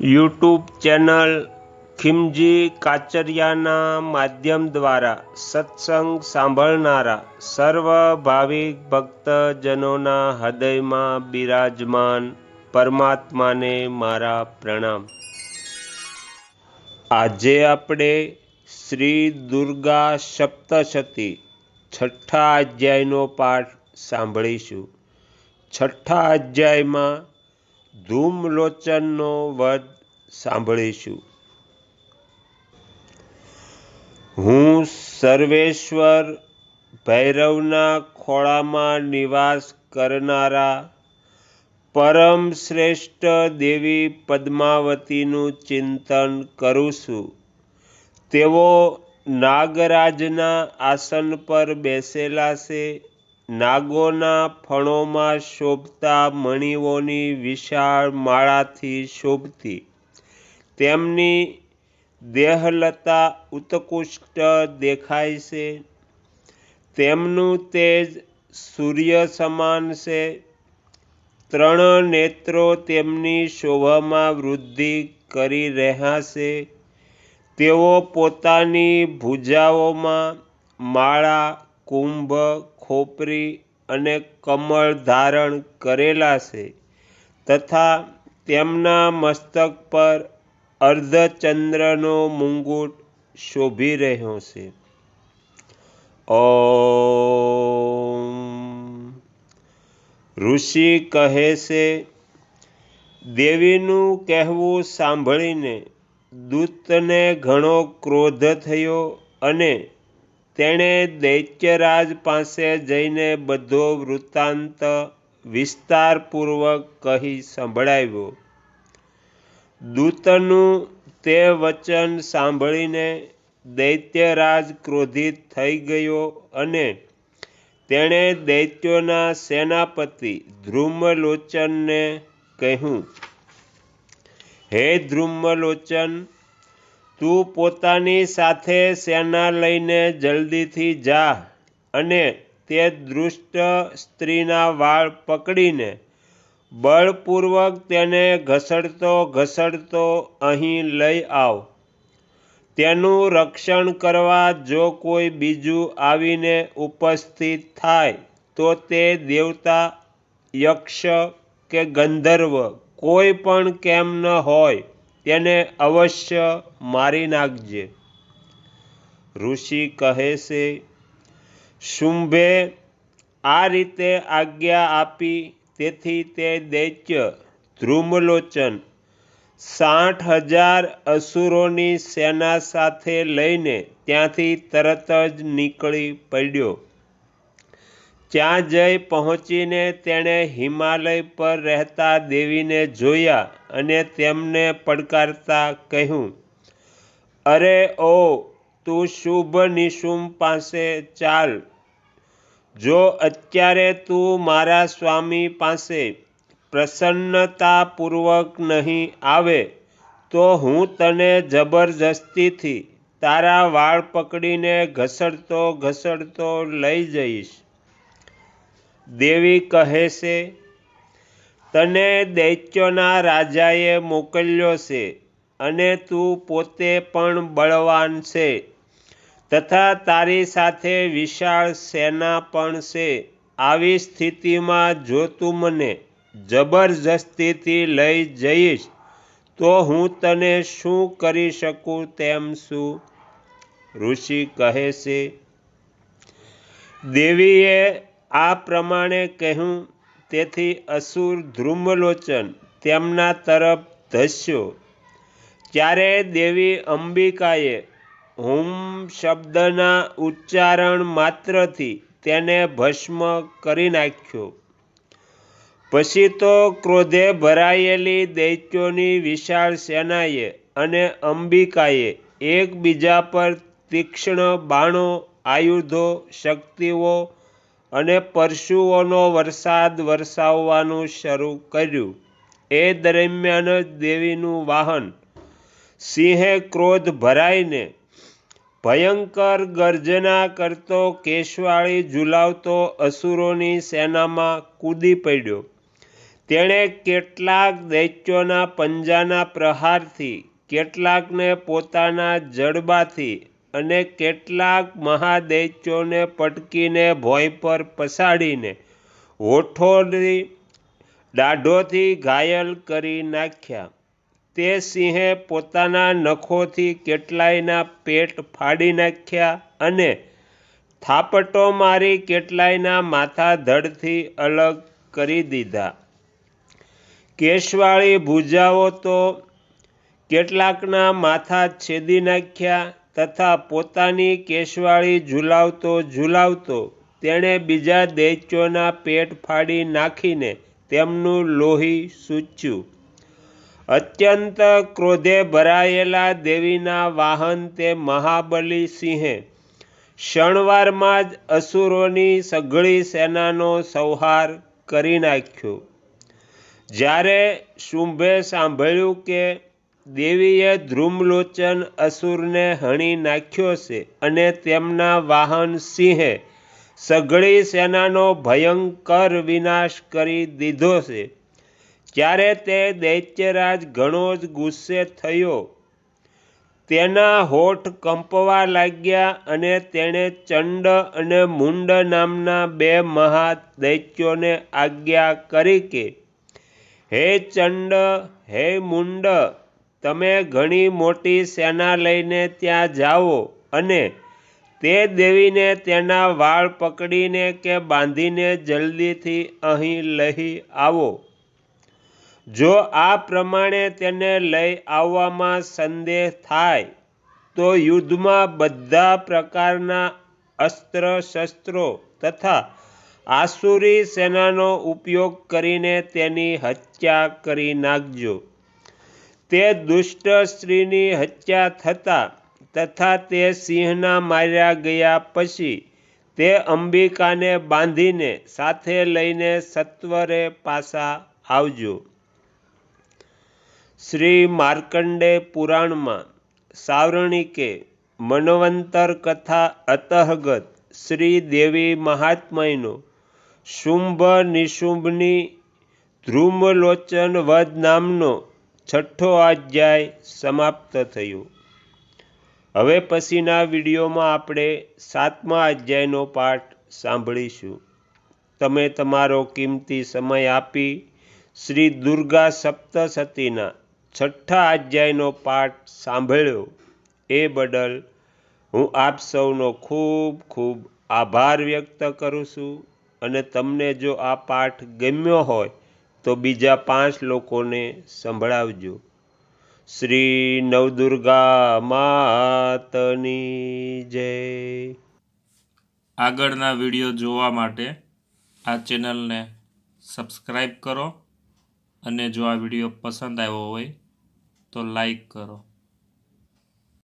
YouTube channel ખિમજી કાચરિયાના માધ્યમ દ્વારા સત્સંગ સાંભળનારા સર્વ ભાવિક ભક્તજનોના હૃદયમાં બિરાજમાન પરમાત્માને મારા પ્રણામ. આજે આપણે શ્રી દુર્ગા સપ્તશતી છઠ્ઠા અધ્યાયનો પાઠ સાંભળીશું. છઠ્ઠા અધ્યાયમાં ધૂમલોચનનો વધ સાંભળીશું. હું સર્વેશ્વર ભૈરવના ખોળામાં નિવાસ કરનારા પરમ શ્રેષ્ઠ દેવી પદ્માવતીનું ચિંતન કરું છું. તેઓ નાગરાજના આસન પર બેસેલા છે. નાગોના ફણોમાં શોભતા મણિઓની વિશાળ માળાથી શોભતી. તેમની દેહલતા ઉત્કૃષ્ટ દેખાય છે. તેમનું તેજ સૂર્ય સમાન છે. ત્રણ નેત્રો તેમની શોભામાં વૃદ્ધિ કરી રહ્યા છે. તેઓ પોતાની ભૂજાઓમાં માળા કુંભ, ખોપરી અને કમળ ધારણ કરેલા છે તથા તેમના મસ્તક પર અર્ધચંદ્રનો મુંગુટ શોભી રહ્યો છે. ઓ ઋષિ કહે છે, દેવીનું કહેવું સાંભળીને દૂતને ઘણો ક્રોધ થયો અને તેણે દૈત્યરાજ પાસે જઈને બધો વૃત્તાંત વિસ્તારપૂર્વક કહી સંભળાવ્યો. દૂતનું તે વચન સાંભળીને દૈત્યરાજ ક્રોધિત થઈ ગયો અને તેણે દૈત્યોના સેનાપતિ ધ્રુમલોચનને કહ્યું, હે ધ્રુમલોચન તું પોતાની સાથે સેના લઈને જલ્દીથી જા અને તે દુષ્ટ સ્ત્રીના વાળ પકડીને બળપૂર્વક તેને ઘસડતો ઘસડતો અહીં લઈ આવ. તેનું રક્ષણ કરવા જો કોઈ બીજું આવીને ઉપસ્થિત થાય, તો તે દેવતા, યક્ષ કે ગંધર્વ કોઈ પણ કેમ ન હોય. તેને અવશ્ય મારી નાખજે. ઋષિ કહે છે, શુંભે આ રીતે આજ્ઞા આપી, તેથી તે દૈત્ય ધ્રુમલોચન સાઠ હજાર અસુરોની સેના સાથે લઈને ત્યાંથી તરત જ નીકળી પડ્યો. ત્યાં જઈ પહોંચીને તેણે હિમાલય પર રહેતા દેવીને જોયા અને તેમને પડકારતા કહ્યું, અરે, ઓ, તું શુભ નિશુમ પાસે ચાલ. જો અત્યારે તું મારા સ્વામી પાસે પ્રસન્નતાપૂર્વક નહીં આવે, તો હું તને જબરજસ્તીથી તારા વાળ પકડીને ઘસડતો ઘસડતો લઈ જઈશ. દેવી કહે છે તને દૈત્યોના રાજાએ મોકલ્યો છે અને તું પોતે પણ બળવાન છે. તથા તારી સાથે વિશાળ સેના પણ છે. આવી સ્થિતિમાં જો તું મને જબરજસ્તીથી લઈ જઈશ, તો હું તને શું કરી શકું તેમ શું? ઋષિ કહે છે. દેવીએ આ પ્રમાણે કહ્યું તેથી અસુર ધ્રુમલોચન તેમના તરફ ધસ્યો. ત્યારે દેવી અંબિકાએ હુમ શબ્દના ઉચ્ચારણ માત્રથી તેને ભસ્મ કરી નાખ્યો. પછી તો ક્રોધે ભરાયેલી દૈત્યોની વિશાળ સેનાએ અને અંબિકાએ એકબીજા પર તીક્ષ્ણ બાણો, આયુધો, શક્તિઓ અને પરશુઓનો વરસાદ વરસાવવાનું શરૂ કર્યું. એ દરમિયાન જ દેવીનું વાહન સિંહે ક્રોધ ભરાઈને ભયંકર ગર્જના કરતો કેશવાળી ઝુલાવતો અસુરોની સેનામાં કૂદી પડ્યો. તેણે કેટલાક દૈત્યોના પંજાના પ્રહારથી, કેટલાકને પોતાના જડબાથી અને કેટલાક મહાદૈત્યોને પટકીને ભોય પર પસાડીને હોઠોની દાઢોથી ઘાયલ કરી નાખ્યા. તે સિંહે પોતાના નખોથી કેટલાયના પેટ ફાડી નાખ્યા અને થાપટો મારી કેટલાયના માથા ધડથી અલગ કરી દીધા. કેશવાળી ભૂજાઓ તો કેટલાકના માથા છેદી નાખ્યા તથા પોતાની કેશવાળી ઝુલાવતો ઝુલાવતો તેણે બીજા દૈત્યોના પેટ ફાડી નાખીને તેમનું લોહી સૂચ્યું. અત્યંત ક્રોધે ભરાયેલા દેવીના વાહન તે મહાબલી સિંહે. શણવારમાં જ અસુરોની સઘળી સેનાનો સંહાર કરી નાખ્યો. જ્યારે શુંભે સાંભળ્યું કે દેવીએ ધ્રુમલોચન અસુરને હણી નાખ્યો છે અને તેમના વાહન સિંહે સઘળી સેનાનો ભયંકર વિનાશ કરી દીધો છે. ત્યારે તે દૈત્યરાજ ઘણો જ ગુસ્સે થયો, તેના હોઠ કંપવા લાગ્યા અને તેણે ચંડ અને મુંડ નામના બે મહા દૈત્યોને આજ્ઞા કરી કે, હે ચંડ, હે મુંડ તમે ઘણી મોટી સેના લઈને ત્યાં જાઓ અને તે દેવીને તેના વાળ પકડીને કે બાંધીને જલ્દીથી અહીં લઈ આવો. જો આ પ્રમાણે તેને લઈ આવવામાં સંદેહ થાય, તો યુદ્ધમાં બધા પ્રકારના અસ્ત્ર શસ્ત્રો તથા આસુરી સેનાનો ઉપયોગ કરીને તેની હત્યા કરી નાખજો. તે દુષ્ટ સ્ત્રીની હત્યા થતાં તથા તે સિંહના માર્યા ગયા પછી તે અંબિકાને બાંધીને સાથે લઈને સત્વરે પાછા આવજો. શ્રી માર્કંડે પુરાણમાં સાવરણિકે મનવંતર કથા અતઃગત શ્રી દેવી મહાત્મયનો શુંભ નિશુંભની ધ્રુમલોચન વધ નામનો છઠ્ઠો અધ્યાય સમાપ્ત થયો. હવે પછીના વિડીયોમાં આપણે સાતમા અધ્યાયનો પાઠ સાંભળીશું. તમે તમારો કિંમતી સમય આપી શ્રી દુર્ગા સપ્તસતીના છઠ્ઠા અધ્યાયનો પાઠ સાંભળ્યો. એ બદલ હું આપ સૌનો ખૂબ ખૂબ આભાર વ્યક્ત કરું છું અને તમને જો આ પાઠ ગમ્યો હોય તો બીજા પાંચ લોકોને સંભળાવજો. શ્રી નવદુર્ગા માતની જય. આગળના વીડિયો જોવા માટે આ ચેનલને સબસ્ક્રાઈબ કરો અને જો આ વીડિયો પસંદ આવ્યો હોય તો લાઈક કરો.